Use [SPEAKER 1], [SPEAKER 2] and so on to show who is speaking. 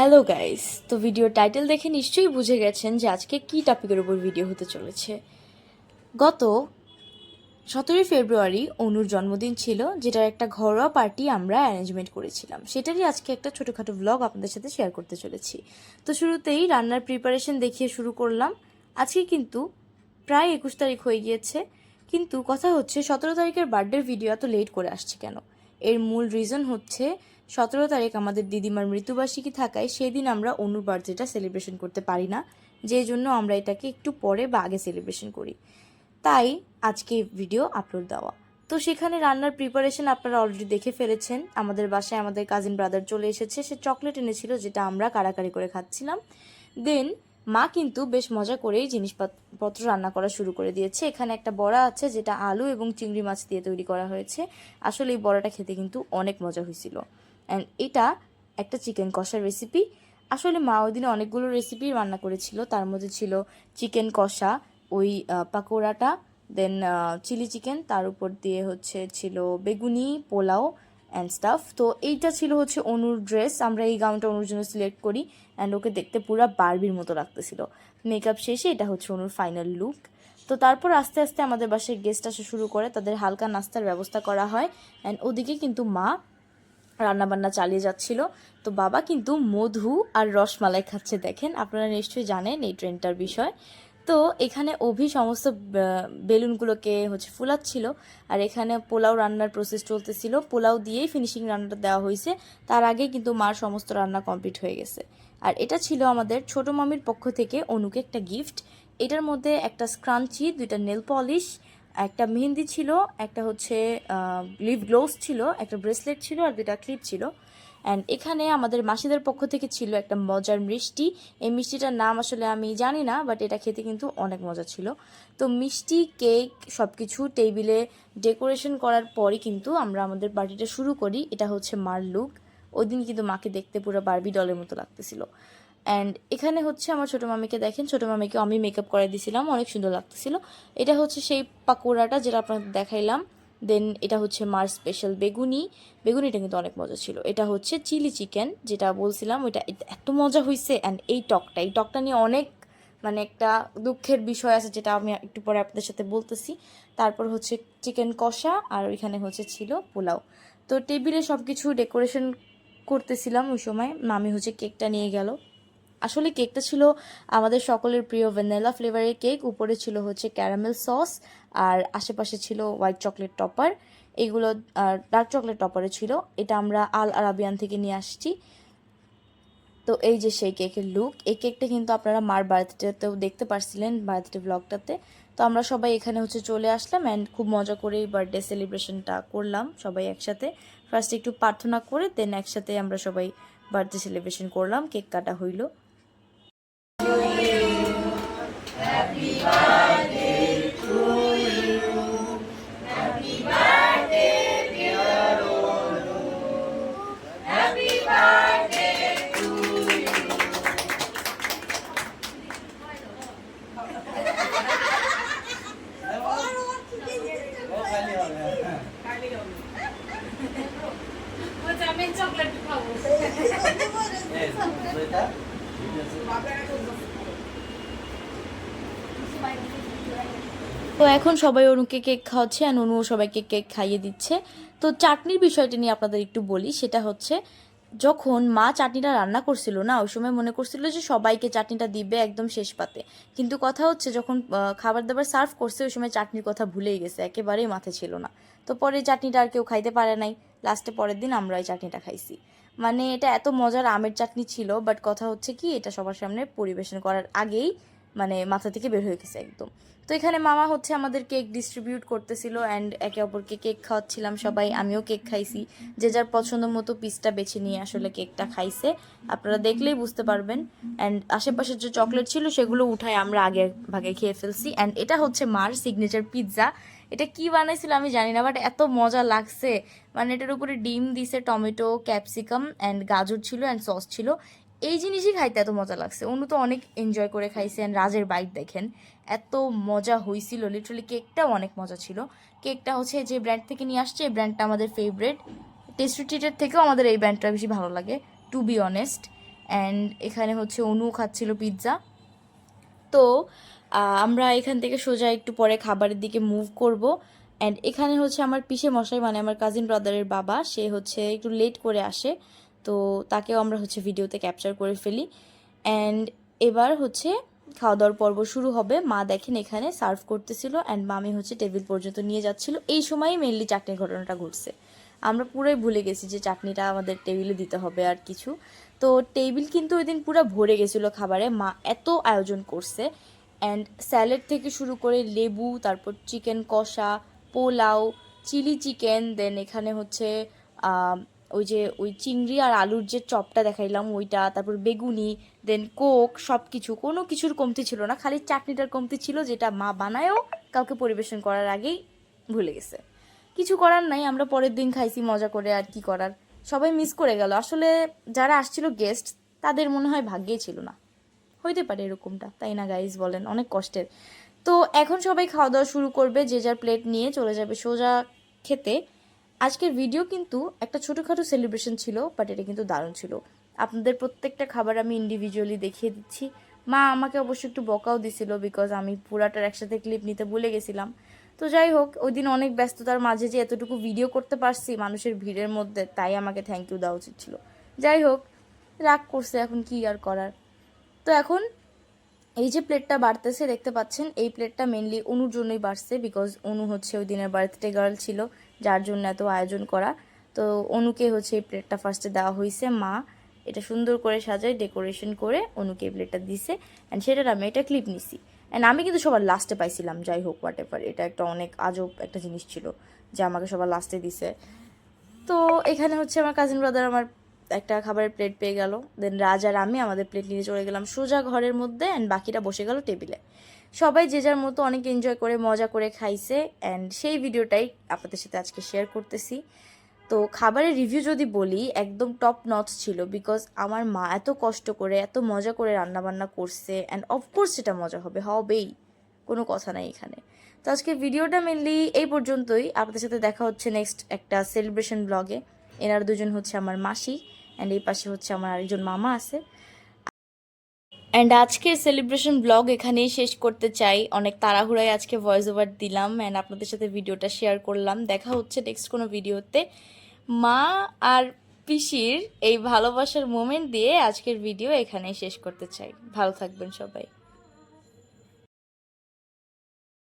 [SPEAKER 1] Hello guys তো video title দেখে নিশ্চয়ই বুঝে গেছেন যে আজকে কী টপিকের উপর ভিডিও হতে চলেছে। গত সতেরোই ফেব্রুয়ারি অনুর জন্মদিন ছিল, যেটার একটা ঘরোয়া পার্টি আমরা অ্যারেঞ্জমেন্ট করেছিলাম। সেটারই আজকে একটা ছোটোখাটো ব্লগ আপনাদের সাথে শেয়ার করতে চলেছি। তো শুরুতেই রান্নার প্রিপারেশন দেখিয়ে শুরু করলাম। আজকে কিন্তু প্রায় একুশ তারিখ হয়ে গিয়েছে, কিন্তু কথা হচ্ছে সতেরো তারিখের বার্থডের ভিডিও এত লেট করে আসছে কেন? এর মূল রিজন হচ্ছে সতেরো তারিখ আমাদের দিদিমার মৃত্যুবার্ষিকী থাকায় সেদিন আমরা অনুর বার্থডেটা সেলিব্রেশন করতে পারি না যে জন্য আমরা এটাকে একটু পরে বা আগে সেলিব্রেশন করি। তাই আজকে ভিডিও আপলোড দেওয়া। তো সেখানে রান্নার প্রিপারেশন আপনারা অলরেডি দেখে ফেলেছেন। আমাদের বাসায় আমাদের কাজিন ব্রাদার চলে এসেছে, সে চকলেট এনেছিল, যেটা আমরা কারাকারি করে খাচ্ছিলাম। দেন মা কিন্তু বেশ মজা করেই জিনিসপত্র রান্না করা শুরু করে দিয়েছে। এখানে একটা বড়া আছে, যেটা আলু এবং চিংড়ি মাছ দিয়ে তৈরি করা হয়েছে। আসলে এই বড়াটা খেতে কিন্তু অনেক মজা হয়েছিল। অ্যান্ড এটা একটা চিকেন কষার রেসিপি আসলে মা ওই দিনে অনেকগুলো রেসিপি রান্না করেছিল। তার মধ্যে ছিল চিকেন কষা, ওই পাকোড়াটা দেন চিলি চিকেন তার উপর দিয়ে হচ্ছে ছিল বেগুনি, পোলাও অ্যান্ড স্টাফ তো এইটা ছিল হচ্ছে অনুর ড্রেস আমরা এই গাউনটা অনুর জন্য সিলেক্ট করি অ্যান্ড ওকে দেখতে পুরো বারবির মতো লাগতেছিল। মেকআপ শেষে এটা হচ্ছে অনুর ফাইনাল লুক তো তারপর আস্তে আস্তে আমাদের বাসায় গেস্ট আসা শুরু করে। তাদের হালকা নাস্তার ব্যবস্থা করা হয়। অ্যান্ড ওদিকে কিন্তু মা রান্নাবান্না চালিয়ে যাচ্ছিল। তো বাবা কিন্তু মধু আর রসমালাই খাচ্ছে দেখেন। আপনারা নিশ্চয়ই জানেন এই ট্রেনটার বিষয়। তো এখানে অভি সমস্ত বেলুনগুলোকে হচ্ছে ফুলাচ্ছিল। আর এখানে পোলাও রান্নার প্রসেস চলতেছিল। পোলাও দিয়েই ফিনিশিং রান্নাটা দেওয়া হয়েছে। তার আগে কিন্তু মার সমস্ত রান্না কমপ্লিট হয়ে গেছে। আর এটা ছিল আমাদের ছোট মামির পক্ষ থেকে অনুকে একটা গিফট এটার মধ্যে একটা স্ক্রাঞ্চি দুইটা নেল পলিশ একটা মেহেন্দি ছিল, একটা হচ্ছে লিভ গ্লোভস ছিল, একটা ব্রেসলেট ছিল আর দুটা ক্লিপ ছিল। অ্যান্ড এখানে আমাদের মাসিদের পক্ষ থেকে ছিল একটা মজার মিষ্টি। এই মিষ্টিটার নাম আসলে আমি জানি না বাট এটা খেতে কিন্তু অনেক মজা ছিল। তো মিষ্টি কেক সব কিছু টেবিলে ডেকোরেশন করার পরই কিন্তু আমরা আমাদের পার্টিটা শুরু করি। এটা হচ্ছে মার লুক ওই দিন কিন্তু মাকে দেখতে পুরো বারবি ডলের মতো লাগতেছিল। অ্যান্ড এখানে হচ্ছে আমার ছোটো মামিকে দেখেন। ছোটো মামিকে আমি মেকআপ করাই দিয়েছিলাম অনেক সুন্দর লাগতেছিল। এটা হচ্ছে সেই পাকোড়াটা যেটা আপনাদের দেখাইলাম। দেন এটা হচ্ছে মার স্পেশাল বেগুনি। বেগুনিটা কিন্তু অনেক মজা ছিল। এটা হচ্ছে চিলি চিকেন যেটা বলছিলাম। ওইটা এত মজা হয়েছে অ্যান্ড এই টকটা এই টকটা নিয়ে অনেক মানে একটা দুঃখের বিষয় আছে যেটা আমি একটু পরে আপনাদের সাথে বলতেছি। তারপর হচ্ছে চিকেন কষা আর ওইখানে হচ্ছে ছিল পোলাও। তো টেবিলে সব কিছু ডেকোরেশন করতেছিলাম ওই সময়। মামি হচ্ছে কেকটা নিয়ে গেল। আসলে কেকটা ছিল আমাদের সকলের প্রিয় ভ্যানিলা ফ্লেভারের কেক। উপরে ছিল হচ্ছে ক্যারামেল সস আর আশেপাশে ছিল হোয়াইট চকলেট টপার। এগুলো ডার্ক চকলেট টপারে ছিল। এটা আমরা আল আরাবিয়ান থেকে নিয়ে আসছি। তো এই যে সেই কেকের লুক, এই কেকটা কিন্তু আপনারা মার বার্থডেতেও দেখতে পারছিলেন বার্থডে ব্লগটাতে। তো আমরা সবাই এখানে হচ্ছে চলে আসলাম অ্যান্ড খুব মজা করে এই বার্থডে সেলিব্রেশনটা করলাম সবাই একসাথে। ফার্স্ট একটু প্রার্থনা করে দেন একসাথে আমরা সবাই বার্থডে সেলিব্রেশন করলাম, কেক কাটা হইল। তো এখন সবাই অনুকে কেক খাওয়াচ্ছে, আর অনুও সবাইকে কেক খাইয়ে দিচ্ছে। তো চাটনির বিষয়টা নিয়ে আপনাদের একটু বলি, সেটা হচ্ছে যখন মা চাটনিটা রান্না করছিল না, ওই সময় মনে করছিল যে সবাইকে চাটনিটা দিবে একদম শেষ পাতে। কিন্তু কথা হচ্ছে যখন খাবার দাবার সার্ভ করছে, ওই সময় চাটনির কথা ভুলেই গেছে, একেবারেই মাথায় ছিল না। তো পরে চাটনিটা আর কেউ খাইতে পারে নাই, লাস্টে পরের দিন আমরা এই চাটনিটা খাইছি। মানে এটা এত মজার আমের চাটনি ছিল, বাট কথা হচ্ছে কি, এটা সবার সামনে পরিবেশন করার আগেই মানে মাথা থেকে বের হয়ে গেছে একদম। তো এখানে মামা হচ্ছে আমাদের কেক ডিস্ট্রিবিউট করতেছিল অ্যান্ড একে অপরকে কেক খাওয়াচ্ছিলাম সবাই, আমিও কেক খাইছি। যে যার পছন্দ মতো পিসটা বেছে নিয়ে আসলে কেকটা খাইছে। আপনারা দেখলেই বুঝতে পারবেন। অ্যান্ড আশেপাশের যে চকলেট ছিল সেগুলো উঠায় আমরা আগে ভাগে খেয়ে ফেলছি। অ্যান্ড এটা হচ্ছে মার সিগনেচার পিৎজা এটা কি বানাইছিল আমি জানি না বাট এত মজা লাগছে। মানে এটার উপরে ডিম দিছে, টমেটো, ক্যাপসিকাম অ্যান্ড গাজর ছিল অ্যান্ড সস ছিল। এই জিনিসই খাইতে এত মজা লাগছে। অনু তো অনেক এনজয় করে খাইছে and রাজের বাইক দেখেন। এত মজা হয়েছিল লিটারালি কেকটাও অনেক মজা ছিল। কেকটা হচ্ছে যে ব্র্যান্ড থেকে নিয়ে আসছে, এই ব্র্যান্ডটা আমাদের ফেভারেট টেস্টি ট্রিটের থেকেও আমাদের এই ব্র্যান্ডটা বেশি ভালো লাগে টু বি অনেস্ট অ্যান্ড এখানে হচ্ছে অনু খাচ্ছিল পিৎজা তো আমরা এখান থেকে সোজা একটু পরে খাবারের দিকে মুভ করব। অ্যান্ড এখানে হচ্ছে আমার পিসে মশাই মানে আমার কাজিন ব্রাদারের বাবা, সে হচ্ছে একটু লেট করে আসে। তো তাকেও আমরা হচ্ছে ভিডিওতে ক্যাপচার করে ফেলি। অ্যান্ড এবার হচ্ছে খাওয়া দাওয়ার পর্ব শুরু হবে। মা দেখেন এখানে সার্ভ করতেছিল অ্যান্ড মামি হচ্ছে টেবিল পর্যন্ত নিয়ে যাচ্ছিল। এই সময়ই মেনলি চাটনির ঘটনাটা ঘটছে। আমরা পুরোই ভুলে গেছি যে চাটনিটা আমাদের টেবিলে দিতে হবে আর কিছু। তো টেবিল কিন্তু ওই দিন পুরো ভরে গেছিল খাবারে। মা এত আয়োজন করছে। অ্যান্ড স্যালাড থেকে শুরু করে লেবু, তারপর চিকেন কষা, পোলাও চিলি চিকেন দেন এখানে হচ্ছে ওই যে ওই চিংড়ি আর আলুর যে চপটা দেখাইলাম, ওইটা, তারপর বেগুনি দেন কোক সব কিছু কোনো কিছুর কমতি ছিল না, খালি চাটনিটার কমতি ছিল যেটা মা বানায়ও কাউকে পরিবেশন করার আগেই ভুলে গেছে। কিছু করার নাই, আমরা পরের দিন খাইছি, মজা করে আর কি করার। সবাই মিস করে গেল। আসলে যারা আসছিল গেস্ট তাদের মনে হয় ভাগ্যেই ছিল না। হইতে পারে এরকমটা, তাই না গাইজ বলেন, অনেক কষ্টের। তো এখন সবাই খাওয়া দাওয়া শুরু করবে, যে যার প্লেট নিয়ে চলে যাবে সোজা খেতে। আজকের ভিডিও কিন্তু একটা ছোটোখাটো সেলিব্রেশন ছিল বাট এটা কিন্তু দারুণ ছিল। আপনাদের প্রত্যেকটা খাবার আমি ইন্ডিভিজুয়ালি দেখিয়ে দিচ্ছি। মা আমাকে অবশ্য একটু বকাও দিছিল বিকজ আমি পুরাটার একসাথে ক্লিপ নিতে ভুলে গেছিলাম। তো যাই হোক ওই দিন অনেক ব্যস্ততার মাঝে যে এতটুকু ভিডিও করতে পারছি মানুষের ভিড়ের মধ্যে, তাই আমাকে থ্যাংক ইউ দেওয়া উচিত ছিল। যাই হোক, রাগ করছে এখন কি আর করার। তো এখন এই যে প্লেটটা বাড়তেছে, দেখতে পাচ্ছেন, এই প্লেটটা মেনলি অনুর জন্যই বাড়ছে বিকজ অনু হচ্ছে ওই দিনের বার্থডে গার্ল ছিল, যার জন্য এত আয়োজন করা। তো অনুকে হচ্ছে এই প্লেটটা ফার্স্টে দেওয়া হয়েছে, মা এটা সুন্দর করে সাজায় ডেকোরেশন করে অনুকে এই প্লেটটা দিছে অ্যান্ড সেটার আমি এটা ক্লিপ নিছি। অ্যান্ড আমি কিন্তু সবার লাস্টে পাইছিলাম, যাই হোক হোয়াট এভার এটা একটা অনেক আজব একটা জিনিস ছিল যে আমাকে সবার লাস্টে দিছে। তো এখানে হচ্ছে আমার কাজিন ব্রাদার আমার একটা খাবারের প্লেট পেয়ে গেল। দেন রাজ আর আমি আমাদের প্লেট নিয়ে চলে গেলাম সোজা ঘরের মধ্যে অ্যান্ড বাকিটা বসে গেল টেবিলে সবাই যে যার মতো অনেক এনজয় করে, মজা করে খাইছে অ্যান্ড সেই ভিডিওটাই আপনাদের সাথে আজকে শেয়ার করতেছি। তো খাবারের রিভিউ যদি বলি, একদম টপ নচ ছিল বিকজ আমার মা এত কষ্ট করে, এত মজা করে রান্নাবান্না করছে অ্যান্ড অফকোর্স সেটা মজা হবে, হবেই, কোনো কথা নাই এখানে। তো আজকে ভিডিওটা মেনলি এই পর্যন্তই, আপনাদের সাথে দেখা হচ্ছে নেক্সট একটা সেলিব্রেশন ব্লগে এনার দুজন হচ্ছে আমার মাসি। অ্যান্ড এই পাশে হচ্ছে আমার আরেকজন মামা আছে। অ্যান্ড আজকের সেলিব্রেশন ব্লগ এখানেই শেষ করতে চাই। অনেক তাড়াহুড়ায় আজকে ভয়েস ওভার দিলাম অ্যান্ড আপনাদের সাথে ভিডিওটা শেয়ার করলাম। দেখা হচ্ছে নেক্সট কোনো ভিডিওতে মা আর পিসির এই ভালোবাসার মোমেন্ট দিয়ে আজকের ভিডিও এখানেই শেষ করতে চাই। ভালো থাকবেন সবাই।